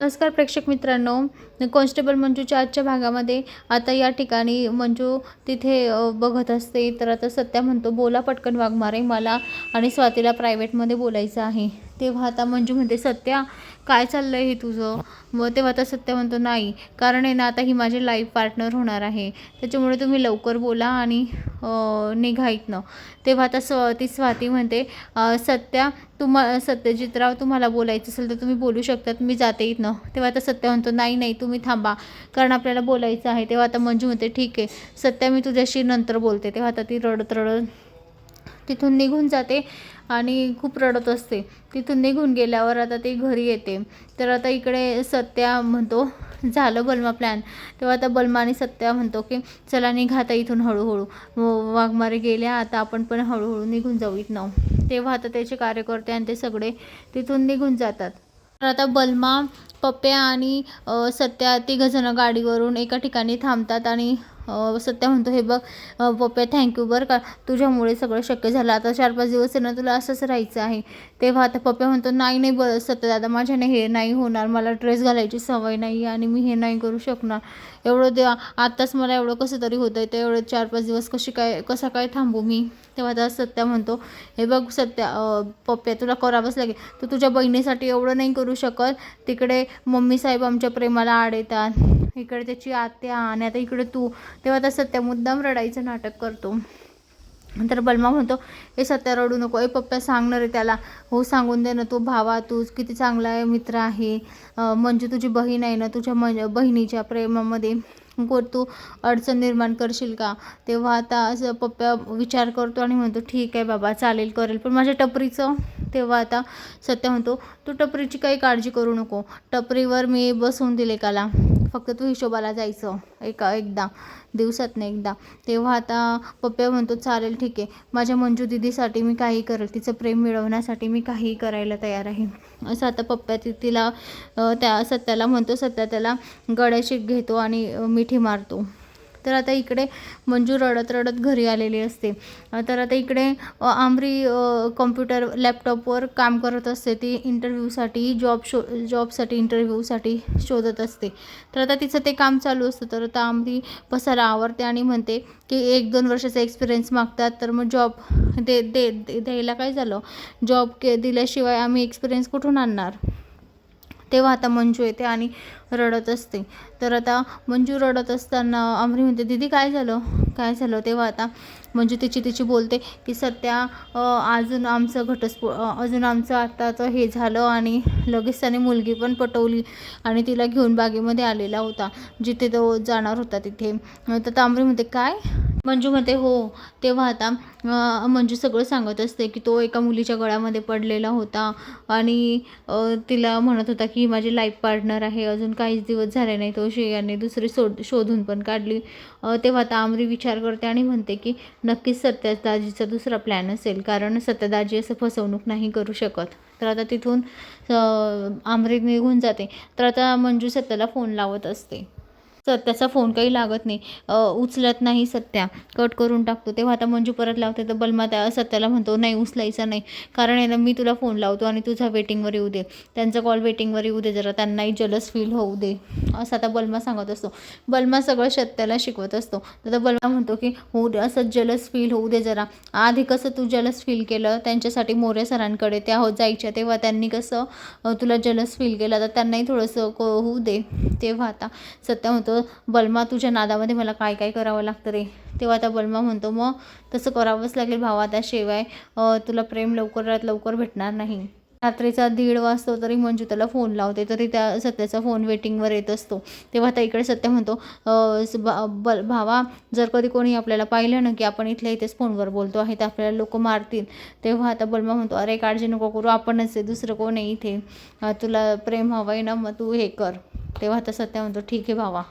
नमस्कार प्रेक्षक मित्रांनो. कॉन्स्टेबल मंजूच्या आजच्या भागामध्ये आता या ठिकाणी मंजू तिथे बघत असते. तर आता सत्या म्हणतो बोला पटकन वाघमारे मला आणि स्वातीला प्रायव्हेटमध्ये बोलायचं आहे. तेव्हा आता मंजू म्हणते सत्या काय चाललं आहे हे तुझं? मग तेव्हा आता सत्या म्हणतो नाही कारण आहे ना आता ही माझी लाईफ पार्टनर होणार आहे. त्याच्यामुळे तुम्ही लवकर बोला आणि निघा इथनं. तेव्हा आता स्व ती स्वाती म्हणते सत्या तुम्हा सत्यजितराव तुम्हाला बोलायचं असेल तर तुम्ही बोलू शकतात मी जाते इथनं. तेव्हा आता सत्या म्हणतो नाही नाही तुम्ही थांबा कारण आपल्याला बोलायचं आहे. तेव्हा आता मंजू म्हणते ठीक आहे सत्या मी तुझ्याशी नंतर बोलते. तेव्हा आता ती रडत रडत तिथून निघून जाते. आणि खूप रडत असते. तिथून निघून गेल्यावर आता ती घरी येते. तर आता इकडे सत्या म्हणतो झालं बलमा प्लॅन तेव्हा आता बलमा आणि सत्या म्हणतो की चला निघा आता इथून हळूहळू. व- वाघमारे गेल्या आता आपण पण हळूहळू निघून जाऊ इथनं. तेव्हा आता त्याचे कार्यकर्ते आणि ते सगळे तिथून निघून जातात. तर आता बलमा पप्प्या आणि सत्या तिघंजणं गाडीवरून एका ठिकाणी थांबतात आणि सत्या म्हणतो हे बघ पप्पे थँक्यू बरं का. तुझ्यामुळे सगळं शक्य झालं. आता चार पाच दिवस आहे ना तुला असंच राहायचं आहे. तेव्हा आता पप्पे म्हणतो नाही नाही बरं सत्य दादा माझ्याने हे नाही होणार. मला ड्रेस घालायची सवय नाही आणि मी हे नाही करू शकणार. एवढं दे आत्ताच मला एवढं कसं तरी होतं आहे ते एवढं चार पाच दिवस कशी काय कसा काय थांबू मी? तेव्हा आता सत्या म्हणतो हे बघ सत्या अ, पप्प्या तुला करावंच लागेल. तू तुझ्या बहिणीसाठी एवढं नाही करू शकत. तिकडे मम्मी साहेब आमच्या प्रेमाला आड येतात. इकडे त्याची आत्या आणि आता इकडे तू. तेव्हा आता सत्या मुद्दाम रडायचं नाटक करतो. तर बलमा म्हणतो हे सत्या रडू नको. ए पप्पा सांगणार आहे त्याला. हो सांगून दे ना तू भावा तूच. किती चांगला आहे मित्र आहे. म्हणजे तुझी बहीण आहे ना तुझ्या म बहिणीच्या प्रेमामध्ये. को तू अडचण निर्माण करशील का? तेव्हा आता असं पप्प्या विचार करतो आणि म्हणतो ठीक आहे बाबा चालेल करेल. पण माझ्या टपरीचं. तेव्हा आता सत्या म्हणतो तू टपरीची काही काळजी करू नको. टपरीवर मी बसवून दिले काला. फक्त तू हिशोबाला जायचं. एका एकदा. दिवसातनं एकदा. तेव्हा आता पप्प्या म्हणतो चालेल ठीक आहे. माझ्या मंजू दिदीसाठी मी काही करेल. तिचं प्रेम मिळवण्यासाठी मी काहीही करायला तयार आहे. असं आता पप्प्या ती तिला त्या सत्याला म्हणतो सत्या त्याला गळ्याशी घेतो आणि मिठी मारतो. तर आता इकडे मंजू रडत रडत घरी आलेली असते. तर आता इकडे आमरी कॉम्प्युटर लॅपटॉपवर काम करत असते. ती इंटरव्ह्यूसाठी जॉब शो जॉबसाठी इंटरव्ह्यूसाठी शोधत असते. तर आता तिचं ते काम चालू असतं. तर आता आमरी पसारा आवडते आणि म्हणते की एक दोन वर्षाचा एक्सपिरियन्स मागतात. तर मग जॉब दे दे- द्यायला काय झालं? जॉब के दिल्याशिवाय आम्ही एक्सपिरियन्स कुठून आणणार? तेव्हा आता मंजू येते आणि रडत असते. तर आता मंजू रडत असताना आमरी म्हणते दीदी काय झालं? काय झालं? तेव्हा आता मंजू तिची तिची बोलते की सध्या अजून आमचं घटस्फो अजून आमचं आत्ताचं हे झालं आणि लगेच त्याने मुलगी पण पटवली आणि तिला घेऊन बागेमध्ये आलेला होता जिथे तो जाणार होता तिथे. तर तांबरी म्हणते काय? मंजू म्हणते हो. तेव्हा आता मंजू सगळं सांगत असते की तो एका मुलीच्या गळ्यामध्ये पडलेला होता आणि तिला म्हणत होता की माझी लाईफ पार्टनर आहे अजून काहीच दिवस झाले नाही. तो श्रेयाने दुसरी सोड शोधून पण काढली. तेव्हा आता आमरी विचार करते आणि म्हणते की नक्कीच सत्यदाजीचा दुसरा प्लॅन असेल कारण सत्यदाजी असं फसवणूक नाही करू शकत. तर आता तिथून आमरी निघून जाते. तर आता मंजू सत्याला फोन लावत असते. सत्याचा फोन काही लागत नाही. उचलत नाही सत्या. कट करून टाकतो. तेव्हा आता मंजू परत लावते. तर बलमा त्या सत्याला म्हणतो नाही उचलायचा नाही. कारण आहे ना मी तुला फोन लावतो आणि तुझा वेटिंगवर येऊ दे. त्यांचा कॉल वेटिंगवर येऊ दे. जरा त्यांनाही जलस फील होऊ दे. असं आता बलमा सांगत असतो. बलमा सगळं सत्याला शिकवत असतो. तर बलमा म्हणतो की होऊ दे असं जलस फील होऊ दे जरा. आधी कसं तू जलस फील केलं? त्यांच्यासाठी मोरे सरांकडे त्या हो जायच्या. तेव्हा त्यांनी कसं तुला जलस फील केलं? तर त्यांनाही थोडंसं क होऊ दे. तेव्हा आता सत्या म्हणतो बलमा तुझ्या नादामध्ये मला काय काय करावं लागतं रे? तेव्हा आता बलमा म्हणतो मग तसं करावंच लागेल भावा त्या शिवाय तुला प्रेम लवकरात लवकर भेटणार नाही. रात्रीचा दीड वाजतो तरी मंजू त्याला फोन लावते तरी त्या सत्याचा फोन वेटिंगवर येत असतो. तेव्हा आता इकडे सत्य म्हणतो बा- बल भावा जर कधी कोणी आपल्याला पाहिलं ना की आपण इथल्या इथेच फोनवर बोलतो आहे तर आपल्याला लोक मारतील. तेव्हा आता बलमा म्हणतो अरे काळजी नको करू आपणच आहे दुसरं कोण आहे इथे? तुला प्रेम हवं आहे ना मग तू हे कर. तेव्हा आता सत्य म्हणतो ठीक आहे भावा.